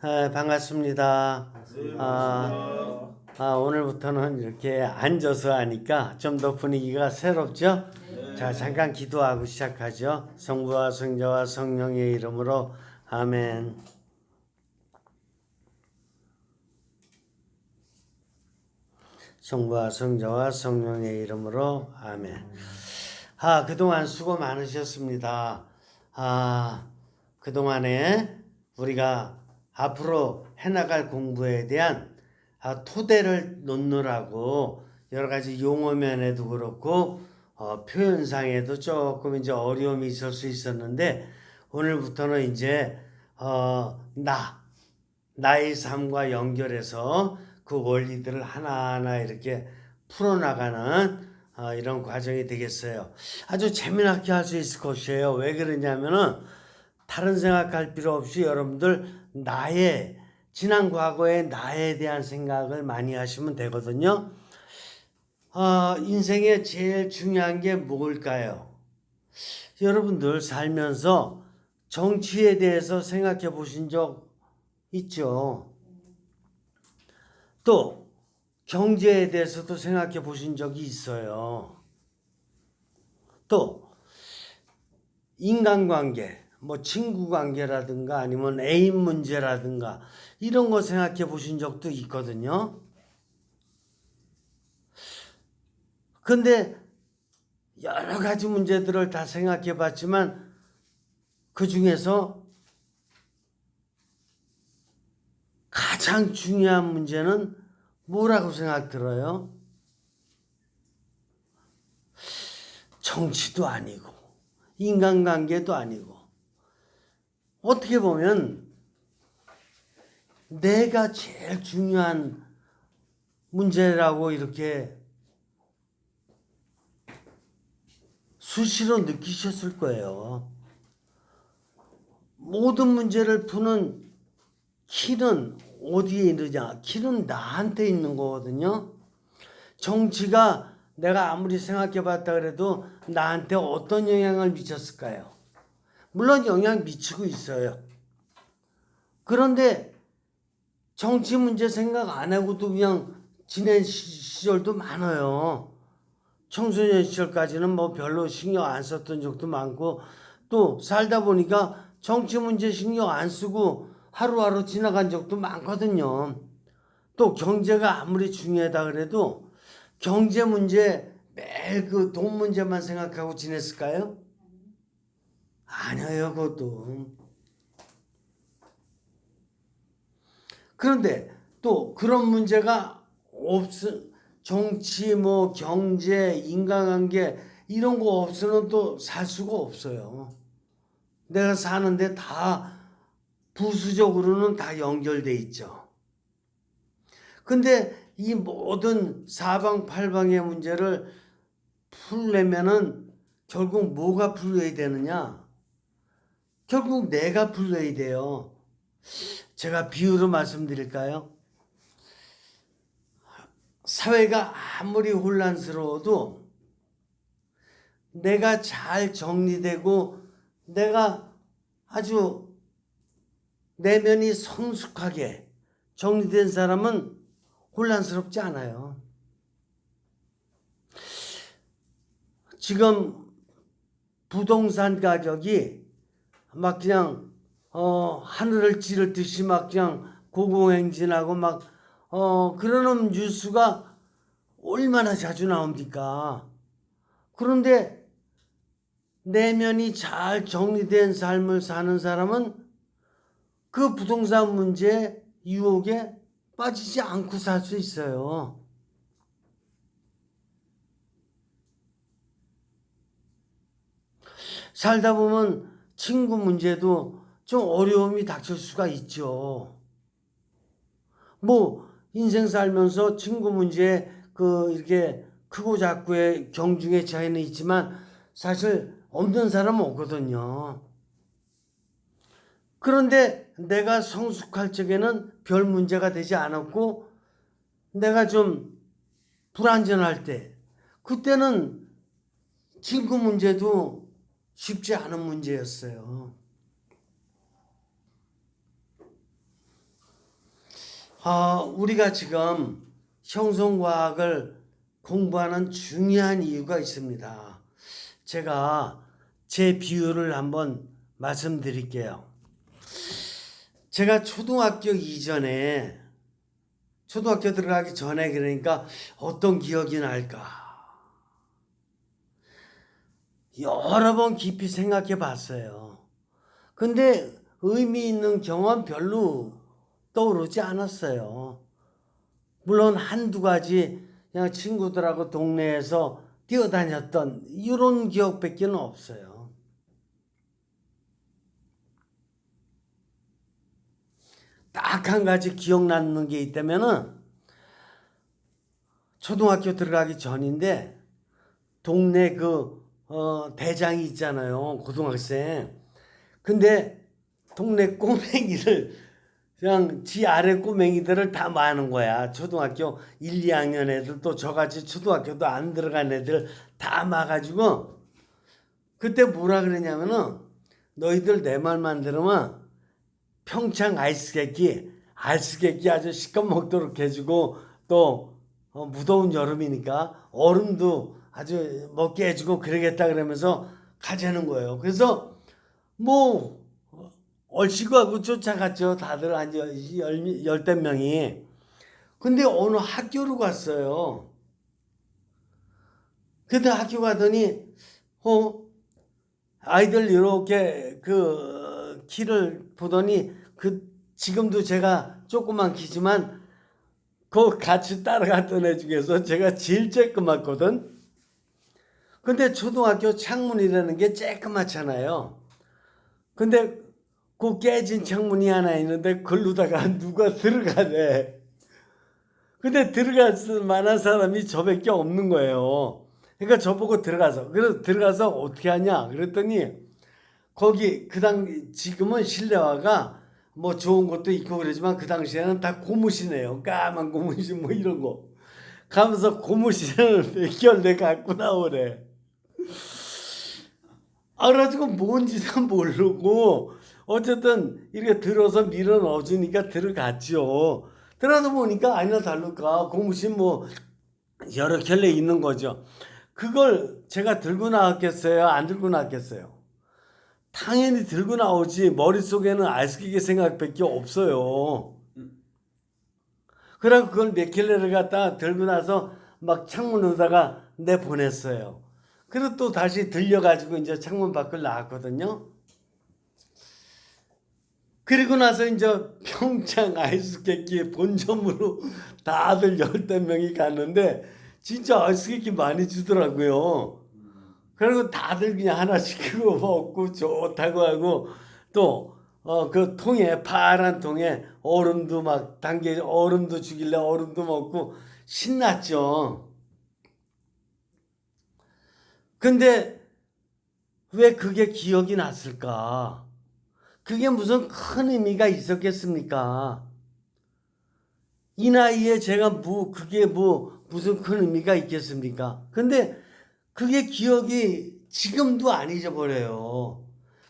아, 반갑습니다. 아, 아, 오늘부터는 이렇게 앉아서 하니까 좀 더 분위기가 새롭죠? 자, 잠깐 기도하고 시작하죠. 성부와 성자와 성령의 이름으로 아멘. 성부와 성자와 성령의 이름으로 아멘. 아, 그동안 수고 많으셨습니다. 아, 그동안에 우리가 앞으로 해나갈 공부에 대한 아, 토대를 놓느라고 여러 가지 용어 면에도 그렇고 어, 표현상에도 조금 이제 어려움이 있을 수 있었는데 오늘부터는 이제 어, 나 나의 삶과 연결해서 그 원리들을 하나하나 이렇게 풀어나가는 어, 이런 과정이 되겠어요. 아주 재미나게 할 수 있을 것이에요. 왜 그러냐면은 다른 생각할 필요 없이 여러분들 나의 지난 과거의 나에 대한 생각을 많이 하시면 되거든요. 어, 인생에 제일 중요한 게 뭘까요? 여러분들 살면서 정치에 대해서 생각해 보신 적 있죠? 또 경제에 대해서도 생각해 보신 적이 있어요. 또 인간관계, 뭐 친구 관계라든가 아니면 애인 문제라든가 이런 거 생각해 보신 적도 있거든요. 근데 여러 가지 문제들을 다 생각해 봤지만 그 중에서 가장 중요한 문제는 뭐라고 생각 들어요? 정치도 아니고 인간관계도 아니고 어떻게 보면 내가 제일 중요한 문제라고 이렇게 수시로 느끼셨을 거예요. 모든 문제를 푸는 키는 어디에 있느냐? 키는 나한테 있는 거거든요. 정치가 내가 아무리 생각해 봤다 그래도 나한테 어떤 영향을 미쳤을까요? 물론 영향 미치고 있어요. 그런데 정치 문제 생각 안 하고도 그냥 지낸 시- 시절도 많아요. 청소년 시절까지는 뭐 별로 신경 안 썼던 적도 많고 또 살다 보니까 정치 문제 신경 안 쓰고 하루하루 지나간 적도 많거든요. 또 경제가 아무리 중요하다 그래도 경제 문제 매일 그 돈 문제만 생각하고 지냈을까요? 아니에요, 그것도. 그런데 또 그런 문제가 없, 정치, 뭐, 경제, 인간관계, 이런 거 없으면 또 살 수가 없어요. 내가 사는데 다 부수적으로는 다 연결돼 있죠. 근데 이 모든 사방팔방의 문제를 풀려면은 결국 뭐가 풀려야 되느냐? 결국 내가 풀려야 돼요. 제가 비유로 말씀드릴까요? 사회가 아무리 혼란스러워도 내가 잘 정리되고 내가 아주 내면이 성숙하게 정리된 사람은 혼란스럽지 않아요. 지금 부동산 가격이 막 그냥 어 하늘을 찌를 듯이 막 그냥 고공행진하고 막 어 그러는 뉴스가 얼마나 자주 나옵니까? 그런데 내면이 잘 정리된 삶을 사는 사람은 그 부동산 문제 유혹에 빠지지 않고 살 수 있어요. 살다 보면 친구 문제도 좀 어려움이 닥칠 수가 있죠. 뭐 인생 살면서 친구 문제 그 이렇게 크고 작고의 경중의 차이는 있지만 사실 없는 사람은 없거든요. 그런데 내가 성숙할 적에는 별 문제가 되지 않았고 내가 좀 불안전할 때 그때는 친구 문제도 쉽지 않은 문제였어요. 아, 우리가 지금 형성과학을 공부하는 중요한 이유가 있습니다. 제가 제 비유를 한번 말씀드릴게요. 제가 초등학교 이전에 초등학교 들어가기 전에 그러니까 어떤 기억이 날까? 여러 번 깊이 생각해 봤어요. 근데 의미 있는 경험 별로 떠오르지 않았어요. 물론 한두 가지 그냥 친구들하고 동네에서 뛰어다녔던 이런 기억밖에 없어요. 딱 한 가지 기억나는 게 있다면은 초등학교 들어가기 전인데 동네 그 어, 대장이 있잖아요 고등학생. 근데 동네 꼬맹이를 그냥 지 아래 꼬맹이들을 다 마는 거야. 초등학교 1, 2학년 애들 또 저같이 초등학교도 안 들어간 애들 다 마가지고 그때 뭐라 그랬냐면은 너희들 내 말만 들으면 평창 아이스케이크 아이스케이크 아주 시꺼먹도록 해주고 또 어, 무더운 여름이니까 얼음도 아주 먹게 해주고 그러겠다 그러면서 가자는 거예요. 그래서 뭐 얼씨구 하고 쫓아갔죠. 다들 한 열댓 명이. 근데 어느 학교로 갔어요. 근데 학교 가더니 어 아이들 이렇게 그 키를 보더니 그 지금도 제가 조그만 키지만 그 같이 따라갔던 애 중에서 제가 제일 쬐끄맣거든. 근데 초등학교 창문이라는 게 쬐끄맣잖아요. 근데 그 깨진 창문이 하나 있는데 걸로다가 누가 들어가네. 근데 들어갈 만한 사람이 저밖에 없는 거예요. 그러니까 저보고 들어가서 그래서 들어가서 어떻게 하냐 그랬더니 거기 그 당 지금은 실내화가 뭐 좋은 것도 있고 그러지만 그 당시에는 다 고무신이에요. 까만 고무신 뭐 이런 거. 가면서 고무신을 몇 켤레 갖고 나오래. 알아가지고 뭔지도 모르고 어쨌든 이렇게 들어서 밀어 넣어주니까 들어갔죠. 들어서 보니까 아니나 다를까 고무신 뭐 여러 켤레 있는 거죠. 그걸 제가 들고 나왔겠어요? 안 들고 나왔겠어요? 당연히 들고 나오지 머릿속에는 알쓰기게 생각밖에 없어요. 그래고 그걸 몇 킬레를 갖다 들고 나서 막 창문으로다가 내보냈어요. 그리고 또 다시 들려가지고 이제 창문 밖을 나왔거든요. 그리고 나서 이제 평창 아이스케이크 본점으로 다들 열댓 명이 갔는데 진짜 아이스케이크 많이 주더라고요. 그리고 다들 그냥 하나씩 그거 먹고 좋다고 하고 또 어 그 통에 파란 통에 얼음도 막 당겨 얼음도 주길래 얼음도 먹고 신났죠. 근데 왜 그게 기억이 났을까? 그게 무슨 큰 의미가 있었겠습니까? 이 나이에 제가 뭐 그게 뭐 무슨 큰 의미가 있겠습니까? 근데 그게 기억이 지금도 안 잊어버려요.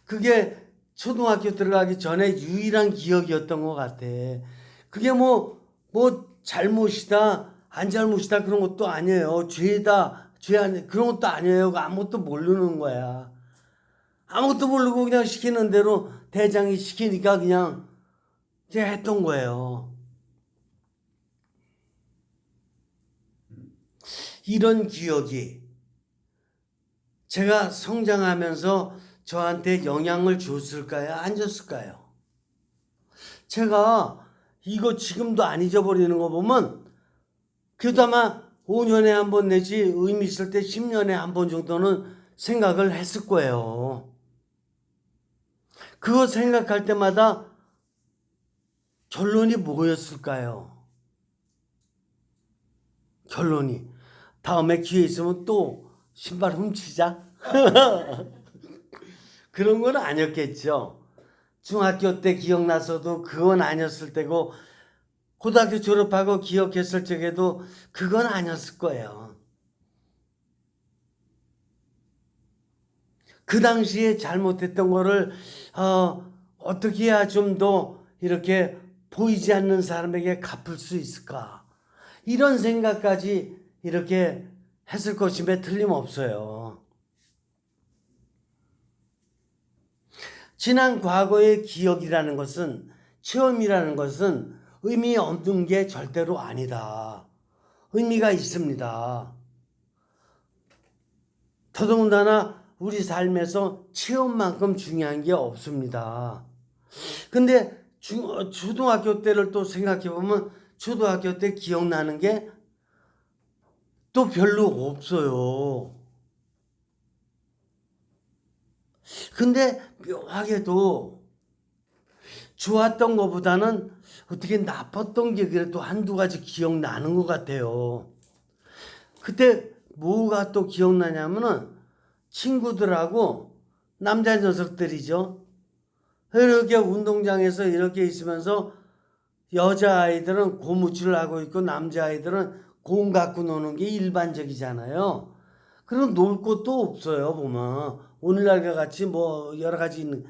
그게 초등학교 들어가기 전에 유일한 기억이었던 것 같아. 그게 뭐, 뭐, 잘못이다, 안 잘못이다, 그런 것도 아니에요. 죄다, 죄 아니, 그런 것도 아니에요. 아무것도 모르는 거야. 아무것도 모르고 그냥 시키는 대로 대장이 시키니까 그냥 이제 했던 거예요. 이런 기억이 제가 성장하면서 저한테 영향을 줬을까요? 안 줬을까요? 제가 이거 지금도 안 잊어버리는 거 보면 그래도 아마 5년에 한 번 내지 의미 있을 때 10년에 한 번 정도는 생각을 했을 거예요. 그거 생각할 때마다 결론이 뭐였을까요? 결론이 다음에 기회 있으면 또 신발 훔치자? 그런 건 아니었겠죠. 중학교 때 기억나서도 그건 아니었을 때고 고등학교 졸업하고 기억했을 적에도 그건 아니었을 거예요. 그 당시에 잘못했던 거를 어, 어떻게 해야 좀 더 이렇게 보이지 않는 사람에게 갚을 수 있을까? 이런 생각까지 이렇게 했을 것임에 틀림없어요. 지난 과거의 기억이라는 것은 체험이라는 것은 의미 없는 게 절대로 아니다. 의미가 있습니다. 더더군다나 우리 삶에서 체험만큼 중요한 게 없습니다. 근데 중, 어, 초등학교 때를 또 생각해 보면 초등학교 때 기억나는 게 또 별로 없어요. 근데 묘하게도 좋았던 것보다는 어떻게 나빴던 게 그래도 한두 가지 기억나는 것 같아요. 그때 뭐가 또 기억나냐면은 친구들하고 남자 녀석들이죠. 이렇게 운동장에서 이렇게 있으면서 여자아이들은 고무줄을 하고 있고 남자아이들은 공 갖고 노는 게 일반적이잖아요. 그럼 놀 곳도 없어요, 보면. 오늘날과 같이 뭐 여러 가지 있는,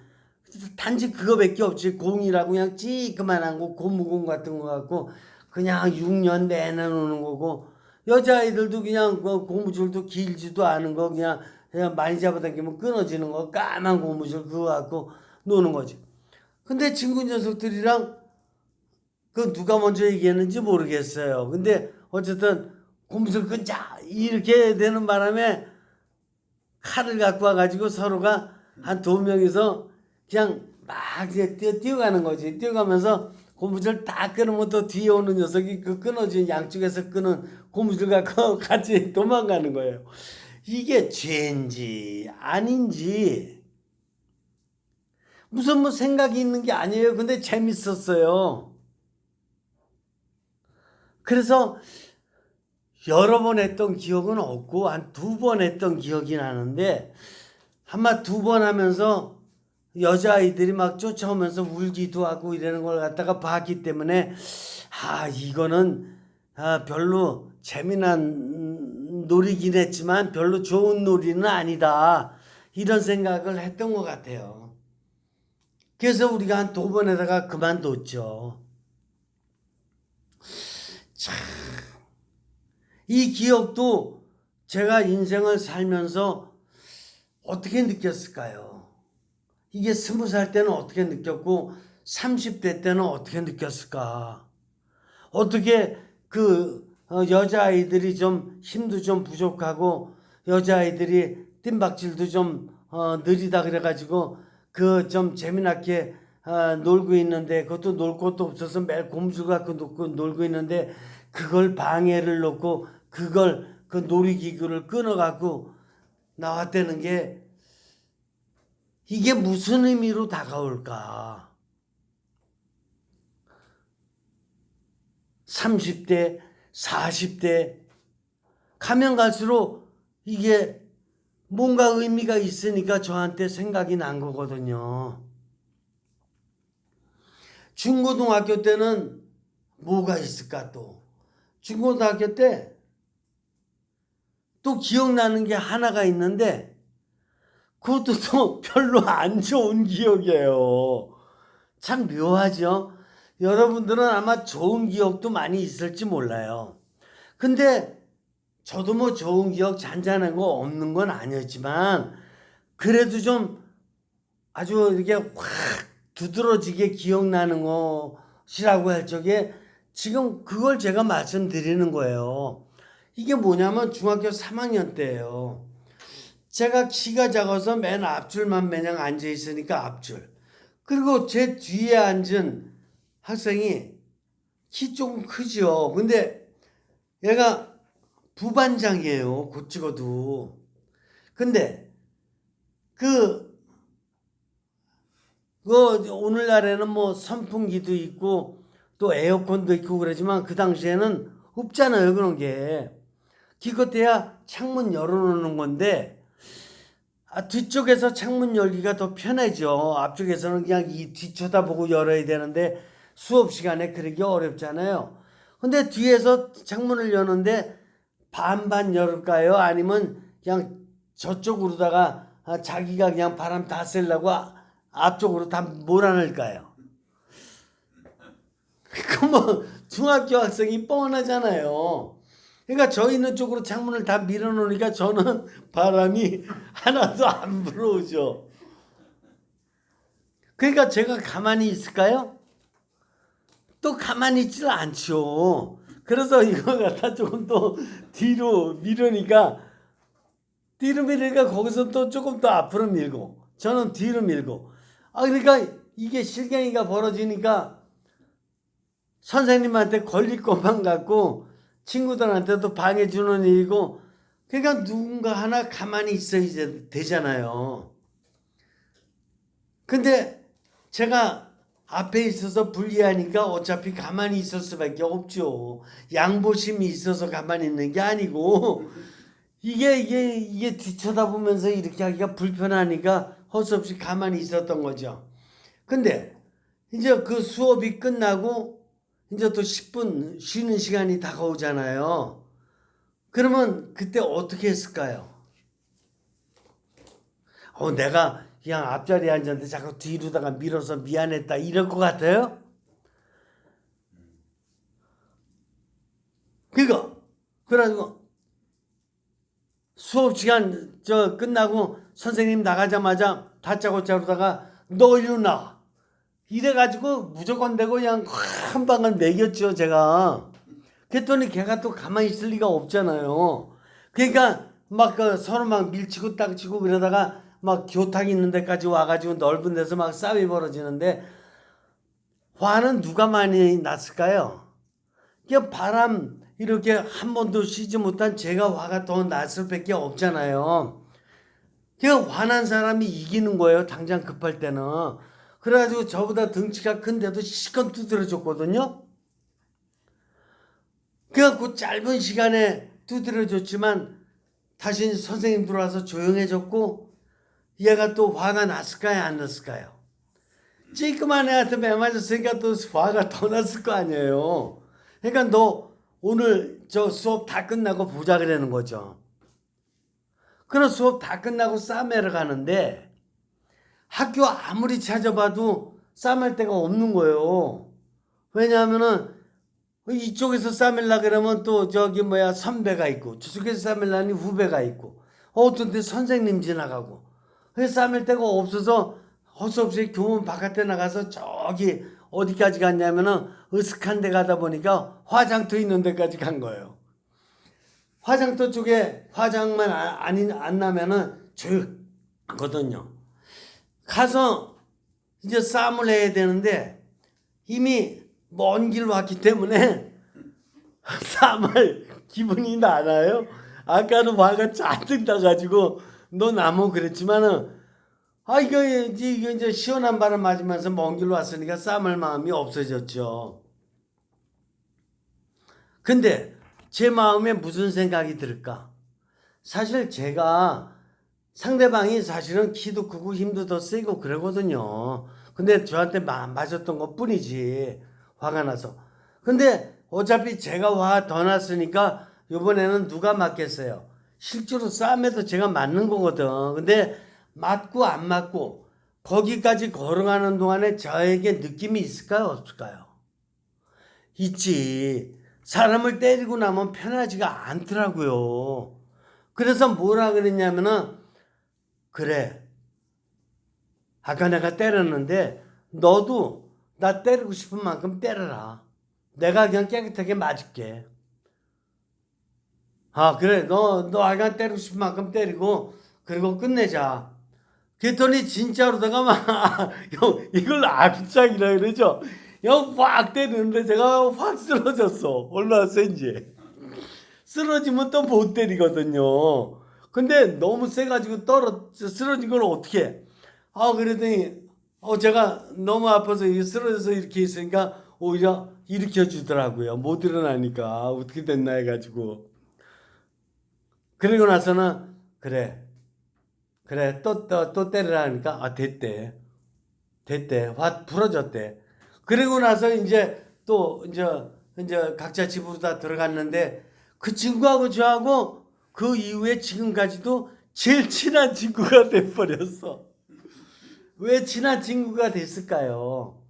단지 그거밖에 없지. 공이라고 그냥 찌그만한 거, 고무공 같은 거 갖고 그냥 6년 내내 노는 거고, 여자아이들도 그냥 그 고무줄도 길지도 않은 거 그냥, 그냥 많이 잡아당기면 끊어지는 거, 까만 고무줄 그거 갖고 노는 거지. 근데 친구 녀석들이랑 그 누가 먼저 얘기했는지 모르겠어요. 근데 어쨌든 고무줄 끊자 이렇게 되는 바람에 칼을 갖고 와가지고 서로가 한 두 명이서 그냥 막 이제 뛰어, 뛰어가는 거지. 뛰어가면서 고무줄 다 끊으면 또 뒤에 오는 녀석이 그 끊어진 양쪽에서 끊은 고무줄 갖고 같이 도망가는 거예요. 이게 죄인지 아닌지 무슨 뭐 생각이 있는 게 아니에요. 근데 재밌었어요. 그래서 여러 번 했던 기억은 없고 한 두 번 했던 기억이 나는데 아마 두 번 하면서 여자아이들이 막 쫓아오면서 울기도 하고 이러는 걸 갖다가 봤기 때문에 아 이거는 아, 별로 재미난 놀이긴 했지만 별로 좋은 놀이는 아니다 이런 생각을 했던 것 같아요. 그래서 우리가 한 두 번에다가 그만뒀죠. 참, 이 기억도 제가 인생을 살면서 어떻게 느꼈을까요? 이게 스무 살 때는 어떻게 느꼈고, 30대 때는 어떻게 느꼈을까? 어떻게 그 어, 여자아이들이 좀 힘도 좀 부족하고, 여자아이들이 뜀박질도 좀 어, 느리다 그래가지고, 그 좀 재미나게 아, 놀고 있는데 그것도 놀 곳도 없어서 매일 고무줄 갖고 놀고, 놀고 있는데 그걸 방해를 놓고 그걸 그 놀이기구를 끊어갖고 나왔다는 게 이게 무슨 의미로 다가올까? 30대, 40대 가면 갈수록 이게 뭔가 의미가 있으니까 저한테 생각이 난 거거든요. 중고등학교 때는 뭐가 있을까 또? 중고등학교 때 또 기억나는 게 하나가 있는데 그것도 또 별로 안 좋은 기억이에요. 참 묘하죠? 여러분들은 아마 좋은 기억도 많이 있을지 몰라요. 근데 저도 뭐 좋은 기억 잔잔한 거 없는 건 아니었지만 그래도 좀 아주 이렇게 확 두드러지게 기억나는 것이라고 할 적에 지금 그걸 제가 말씀드리는 거예요. 이게 뭐냐면 중학교 3학년 때예요. 제가 키가 작아서 맨 앞줄만 매냥 앉아 있으니까 앞줄. 그리고 제 뒤에 앉은 학생이 키 조금 크죠. 근데 얘가 부반장이에요. 곧 찍어도. 근데 그, 그 오늘날에는 뭐 선풍기도 있고 또 에어컨도 있고 그러지만 그 당시에는 없잖아요. 그런 게. 기껏해야 창문 열어놓는 건데 아, 뒤쪽에서 창문 열기가 더 편하죠. 앞쪽에서는 그냥 이 뒤쳐다보고 열어야 되는데 수업 시간에 그러기 어렵잖아요. 근데 뒤에서 창문을 여는데 반반 열을까요? 아니면 그냥 저쪽으로다가 아, 자기가 그냥 바람 다 쐬려고 아, 앞쪽으로 다 몰아낼까요? 그 뭐 중학교 학생이 뻔하잖아요. 그러니까 저 있는 쪽으로 창문을 다 밀어놓으니까 저는 바람이 하나도 안 불어오죠. 그러니까 제가 가만히 있을까요? 또 가만히 있질 않죠. 그래서 이거 갖다 조금 더 뒤로 밀으니까 뒤로 밀으니까 거기서 또 조금 더 앞으로 밀고 저는 뒤로 밀고 아 그러니까 이게 실갱이가 벌어지니까 선생님한테 걸릴 것만 같고 친구들한테도 방해 주는 일이고 그러니까 누군가 하나 가만히 있어야 되잖아요. 근데 제가 앞에 있어서 불리하니까 어차피 가만히 있을 수밖에 없죠. 양보심이 있어서 가만히 있는 게 아니고 이게 이게 이게 뒤쳐다보면서 이렇게 하기가 불편하니까 헛수 없이 가만히 있었던 거죠. 근데 이제 그 수업이 끝나고 이제 또 10분 쉬는 시간이 다가오잖아요. 그러면 그때 어떻게 했을까요? 어, 내가 그냥 앞자리에 앉았는데 자꾸 뒤로다가 밀어서 미안했다 이럴 것 같아요? 그니까 그래가지고 수업 시간 저 끝나고 선생님 나가자마자 다짜고짜로다가 너 이리 나 이래가지고 무조건 되고 그냥 한 방을 매겼죠 제가 그랬더니 걔가 또 가만히 있을 리가 없잖아요 그러니까 막 그 서로 막 밀치고 땅치고 그러다가 막 교탁 있는 데까지 와가지고 넓은 데서 막 싸움이 벌어지는데 화는 누가 많이 났을까요? 그냥 바람 이렇게 한 번도 쉬지 못한 제가 화가 더 났을 밖에 없잖아요. 그냥 화난 사람이 이기는 거예요. 당장 급할 때는. 그래가지고 저보다 덩치가 큰데도 시컷 두드려줬거든요. 그래갖고 짧은 시간에 두드려줬지만 다시 선생님 들어와서 조용해졌고 얘가 또 화가 났을까요? 안 났을까요? 찌끄만 애한테 매 맞았으니까 또 화가 더 났을 거 아니에요. 그러니까 너 오늘 저 수업 다 끝나고 보자 그러는 거죠. 그럼 수업 다 끝나고 싸매러 가는데 학교 아무리 찾아봐도 싸맬 데가 없는 거예요. 왜냐하면은 이쪽에서 싸매려 그러면 또 저기 뭐야 선배가 있고 저쪽에서 싸매려니 후배가 있고 어떤 데 선생님 지나가고 그래서 싸맬 데가 없어서 헛수 없이 교문 바깥에 나가서 저기 어디까지 갔냐면은 으슥한 데 가다 보니까 화장터 있는 데까지 간 거예요. 화장터 쪽에 화장만 아- 아니 안 나면은 조용하거든요. 가서 이제 싸움을 해야 되는데 이미 먼 길 왔기 때문에 싸움할 기분이 나나요? 아까는 화가 잔뜩 나가지고 너 나무 그랬지만은 아 이거 이제 이거 이제 시원한 바람 맞으면서 먼 길 왔으니까 싸움할 마음이 없어졌죠. 근데 제 마음에 무슨 생각이 들까? 사실 제가 상대방이 사실은 키도 크고 힘도 더 세고 그러거든요. 근데 저한테 마- 맞았던 것 뿐이지. 화가 나서. 근데 어차피 제가 화 더 났으니까 이번에는 누가 맞겠어요? 실제로 싸움에도 제가 맞는 거거든. 근데 맞고 안 맞고 거기까지 걸어가는 동안에 저에게 느낌이 있을까요? 없을까요? 있지. 사람을 때리고 나면 편하지가 않더라고요. 그래서 뭐라 그랬냐면은, 그래. 아까 내가 때렸는데, 너도 나 때리고 싶은 만큼 때려라. 내가 그냥 깨끗하게 맞을게. 아, 그래. 너, 너 아까 때리고 싶은 만큼 때리고, 그리고 끝내자. 그랬더니 진짜로다가 막, 형, 이걸 악장이라 그러죠? 형, 확 때리는데 제가 확 쓰러졌어. 얼마나 센지. 쓰러지면 또 못 때리거든요. 근데 너무 세가지고 떨어, 쓰러진 걸 어떻게 해? 아, 그랬더니, 어, 제가 너무 아파서 쓰러져서 이렇게 있으니까 오히려 일으켜 주더라고요. 못 일어나니까. 어떻게 됐나 해가지고. 그리고 나서는, 그래. 그래, 또, 또, 또 때리라 하니까, 아, 됐대. 됐대. 화 풀어졌대. 그리고 나서 이제 또, 이제, 이제 각자 집으로 다 들어갔는데, 그 친구하고 저하고 그 이후에 지금까지도 제일 친한 친구가 돼버렸어. 왜 친한 친구가 됐을까요?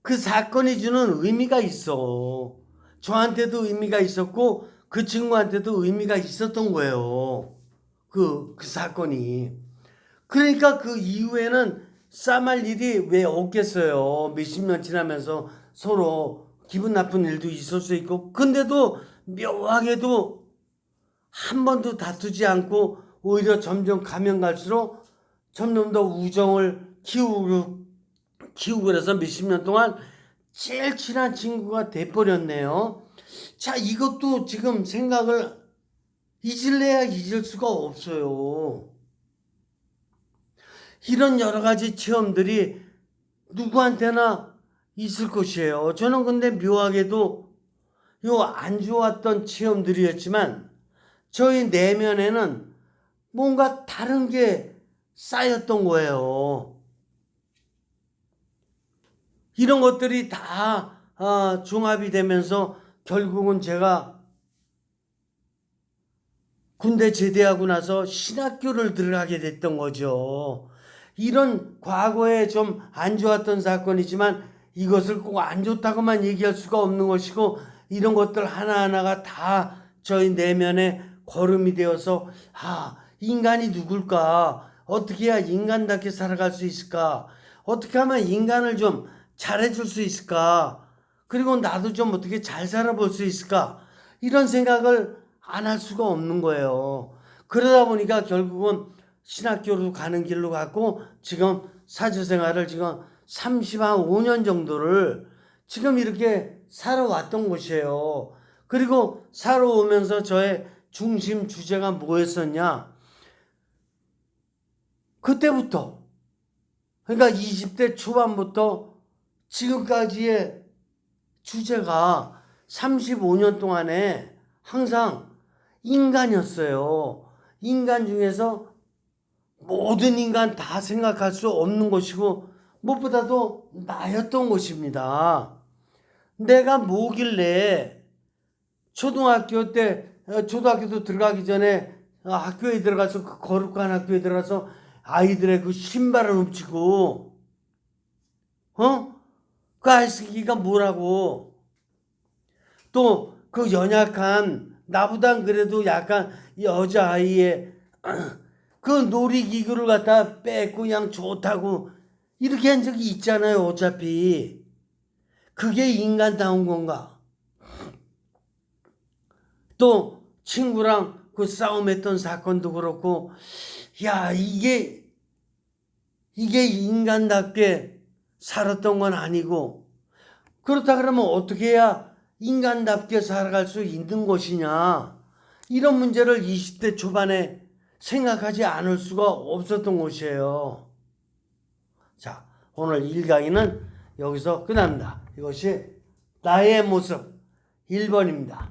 그 사건이 주는 의미가 있어. 저한테도 의미가 있었고 그 친구한테도 의미가 있었던 거예요. 그, 그 사건이. 그러니까 그 이후에는 싸움할 일이 왜 없겠어요. 몇십 년 지나면서 서로 기분 나쁜 일도 있을 수 있고. 근데도 묘하게도 한 번도 다투지 않고 오히려 점점 가면 갈수록 점점 더 우정을 키우고 키우고 그래서 몇십 년 동안 제일 친한 친구가 돼버렸네요. 자, 이것도 지금 생각을 잊을래야 잊을 수가 없어요. 이런 여러 가지 체험들이 누구한테나 있을 것이에요. 저는 근데 묘하게도 요 안 좋았던 체험들이었지만 저희 내면에는 뭔가 다른 게 쌓였던 거예요. 이런 것들이 다 아, 종합이 되면서 결국은 제가 군대 제대하고 나서 신학교를 들어가게 됐던 거죠. 이런 과거에 좀 안 좋았던 사건이지만 이것을 꼭 안 좋다고만 얘기할 수가 없는 것이고 이런 것들 하나하나가 다 저희 내면에 걸음이 되어서 아 인간이 누굴까 어떻게 해야 인간답게 살아갈 수 있을까 어떻게 하면 인간을 좀 잘해줄 수 있을까 그리고 나도 좀 어떻게 잘 살아볼 수 있을까 이런 생각을 안 할 수가 없는 거예요. 그러다 보니까 결국은 신학교로 가는 길로 갔고 지금 사주 생활을 지금 35년 정도를 지금 이렇게 살아왔던 곳이에요. 그리고 살아오면서 저의 중심 주제가 뭐였었냐? 그때부터 그러니까 20대 초반부터 지금까지의 주제가 35년 동안에 항상 인간이었어요. 인간 중에서 모든 인간 다 생각할 수 없는 것이고 무엇보다도 나였던 것입니다. 내가 뭐길래 초등학교 때 어, 초등학교도 들어가기 전에 어, 학교에 들어가서 그 거룩한 학교에 들어가서 아이들의 그 신발을 훔치고 어? 그 알쓰기가 뭐라고? 또 그 연약한 나보단 그래도 약간 여자아이의 그 놀이기구를 갖다 뺏고 그냥 좋다고 이렇게 한 적이 있잖아요 어차피. 그게 인간다운 건가? 또 친구랑 그 싸움했던 사건도 그렇고 야 이게 이게 인간답게 살았던 건 아니고 그렇다 그러면 어떻게 해야 인간답게 살아갈 수 있는 것이냐 이런 문제를 20대 초반에 생각하지 않을 수가 없었던 것이에요. 자 오늘 1강의는 여기서 끝납니다. 이것이 나의 모습 1번입니다.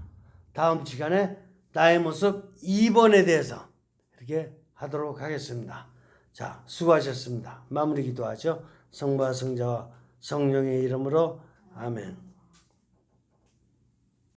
다음 시간에 나의 모습 2번에 대해서 이렇게 하도록 하겠습니다. 자, 수고하셨습니다. 마무리 기도하죠. 성부와 성자와 성령의 이름으로 아멘.